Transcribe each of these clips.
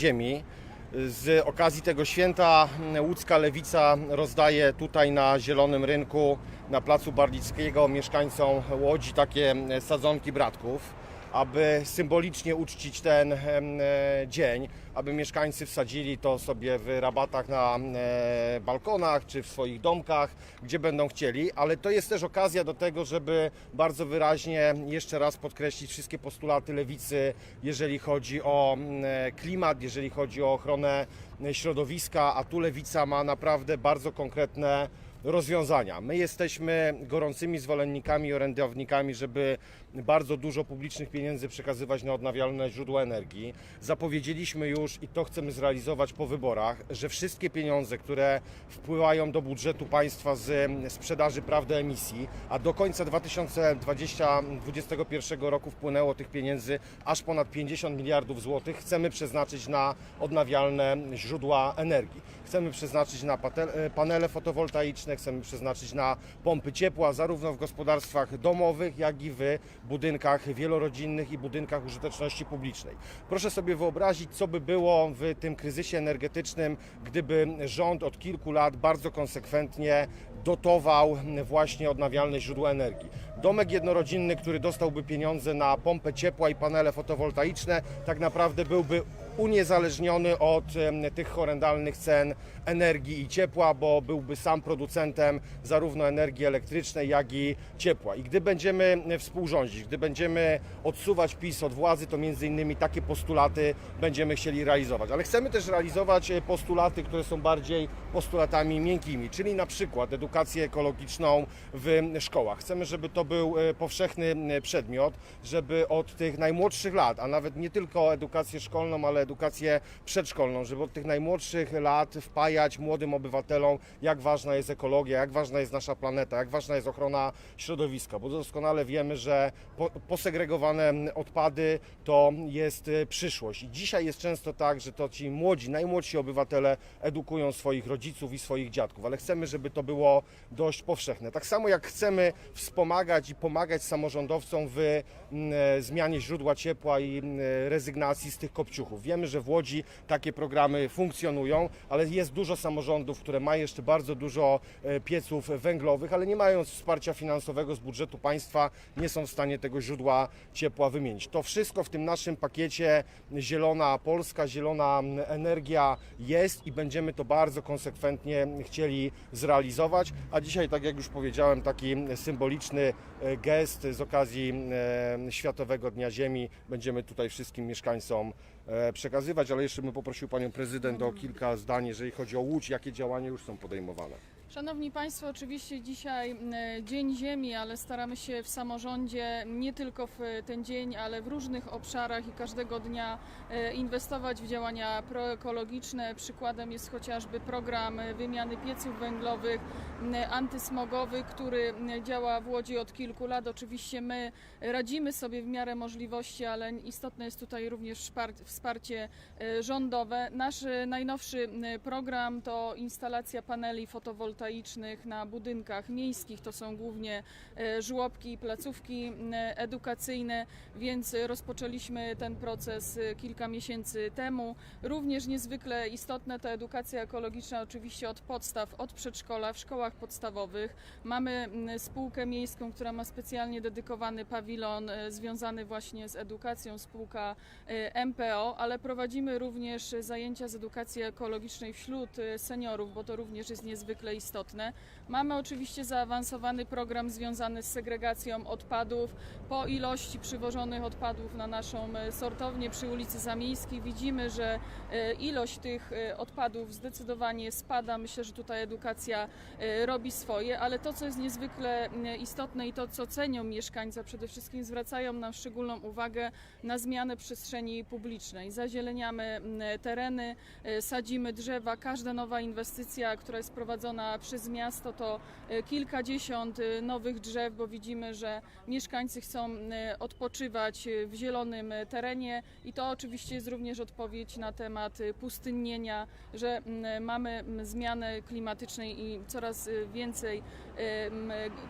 ziemi. Z okazji tego święta łódzka lewica rozdaje tutaj na Zielonym Rynku na Placu Barlickiego mieszkańcom Łodzi takie sadzonki bratków, aby symbolicznie uczcić ten e, dzień, aby mieszkańcy wsadzili to sobie w rabatach na e, balkonach czy w swoich domkach, gdzie będą chcieli, ale to jest też okazja do tego, żeby bardzo wyraźnie jeszcze raz podkreślić wszystkie postulaty lewicy, jeżeli chodzi o e, klimat, jeżeli chodzi o ochronę środowiska, a tu lewica ma naprawdę bardzo konkretne rozwiązania. My jesteśmy gorącymi zwolennikami i orędownikami, żeby bardzo dużo publicznych pieniędzy przekazywać na odnawialne źródła energii. Zapowiedzieliśmy już i to chcemy zrealizować po wyborach, że wszystkie pieniądze, które wpływają do budżetu państwa z sprzedaży praw do emisji, a do końca 2021 roku wpłynęło tych pieniędzy aż ponad 50 miliardów złotych, chcemy przeznaczyć na odnawialne źródła energii. Chcemy przeznaczyć na pate- panele fotowoltaiczne, chcemy przeznaczyć na pompy ciepła, zarówno w gospodarstwach domowych, jak i w budynkach wielorodzinnych i budynkach użyteczności publicznej. Proszę sobie wyobrazić, co by było w tym kryzysie energetycznym, gdyby rząd od kilku lat bardzo konsekwentnie dotował właśnie odnawialne źródła energii. Domek jednorodzinny, który dostałby pieniądze na pompę ciepła i panele fotowoltaiczne, tak naprawdę byłby uniezależniony od tych horrendalnych cen energii i ciepła, bo byłby sam producentem zarówno energii elektrycznej, jak i ciepła. I gdy będziemy współrządzić, gdy będziemy odsuwać PiS od władzy, to między innymi takie postulaty będziemy chcieli realizować. Ale chcemy też realizować e, postulaty, które są bardziej postulatami miękkimi, czyli na przykład edukację ekologiczną w szkołach. Chcemy, żeby to był e, powszechny przedmiot, żeby od tych najmłodszych lat, a nawet nie tylko edukację szkolną, ale edukację przedszkolną, żeby od tych najmłodszych lat wpajać młodym obywatelom, jak ważna jest ekologia, jak ważna jest nasza planeta, jak ważna jest ochrona środowiska, bo doskonale wiemy, że po, posegregowane odpady to jest e, przyszłość. I dzisiaj jest często tak, że to ci młodzi, najmłodsi obywatele edukują swoich rodziców i swoich dziadków, ale chcemy, żeby to było dość powszechne. Tak samo jak chcemy wspomagać i pomagać samorządowcom w mm, e, zmianie źródła ciepła i mm, e, rezygnacji z tych kopciuchów. Wiemy, że w Łodzi takie programy funkcjonują, ale jest dużo samorządów, które mają jeszcze bardzo dużo e, pieców węglowych, ale nie mając wsparcia finansowego z budżetu państwa, nie są w stanie tego źródła ciepła wymienić. To wszystko w tym naszym pakiecie Zielona Polska, Zielona Energia jest i będziemy to bardzo konsekwentnie chcieli zrealizować. A dzisiaj, tak jak już powiedziałem, taki symboliczny e, gest z okazji e, Światowego Dnia Ziemi będziemy tutaj wszystkim mieszkańcom przekazywać, ale jeszcze bym poprosił Panią Prezydent o kilka zdań, jeżeli chodzi o Łódź, jakie działania już są podejmowane. Szanowni Państwo, oczywiście dzisiaj m, Dzień Ziemi, ale staramy się w samorządzie nie tylko w ten dzień, ale w różnych obszarach i każdego dnia e, inwestować w działania proekologiczne. Przykładem jest chociażby program e, wymiany pieców węglowych antysmogowy, który działa w Łodzi od kilku lat. Oczywiście my radzimy sobie w miarę możliwości, ale istotne jest tutaj również wspar- wsparcie e, rządowe. Nasz e, najnowszy program to instalacja paneli fotowoltaicznych na budynkach miejskich. To są głównie e, żłobki i placówki edukacyjne, więc rozpoczęliśmy ten proces e, kilka miesięcy temu. Również niezwykle istotna ta edukacja ekologiczna oczywiście od podstaw, od przedszkola w szkołach podstawowych. Mamy spółkę miejską, która ma specjalnie dedykowany pawilon e, związany właśnie z edukacją, spółka MPO, ale prowadzimy również zajęcia z edukacji ekologicznej wśród seniorów, bo to również jest niezwykle istotne. Mamy oczywiście zaawansowany program związany z segregacją odpadów. Po ilości przywożonych odpadów na naszą e, sortownię przy ulicy Zamiejskiej widzimy, że e, ilość tych e, odpadów zdecydowanie spada. Myślę, że tutaj edukacja robi swoje, ale to, co jest niezwykle istotne i to, co cenią mieszkańcy, przede wszystkim zwracają nam szczególną uwagę na zmianę przestrzeni publicznej. Zazieleniamy tereny, sadzimy drzewa. Każda nowa inwestycja, która jest prowadzona przez miasto, to e, kilkadziesiąt e, nowych drzew, bo widzimy, że mieszkańcy chcą e, odpoczywać w zielonym terenie i to oczywiście jest również odpowiedź na temat pustynnienia, że mamy zmianę klimatycznej i coraz więcej,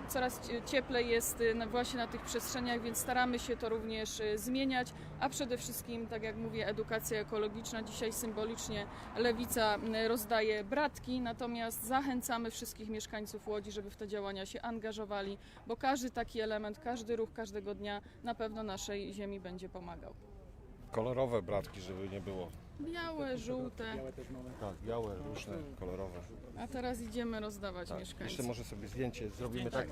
coraz cie- cieplej jest właśnie na tych przestrzeniach, więc staramy się to również zmieniać a przede wszystkim, tak jak mówię, edukacja ekologiczna. Dzisiaj symbolicznie Lewica rozdaje bratki, natomiast zachęcamy wszystkich mieszkańców Łodzi, żeby w te działania się angażowali, bo każdy taki element, każdy ruch każdego dnia na pewno naszej ziemi będzie pomagał. Kolorowe bratki, żeby nie było. Białe, żółte, Tak, białe, różne, kolorowe. a teraz idziemy rozdawać Tak. mieszkańcom. Jeszcze może sobie zdjęcie zrobimy tak.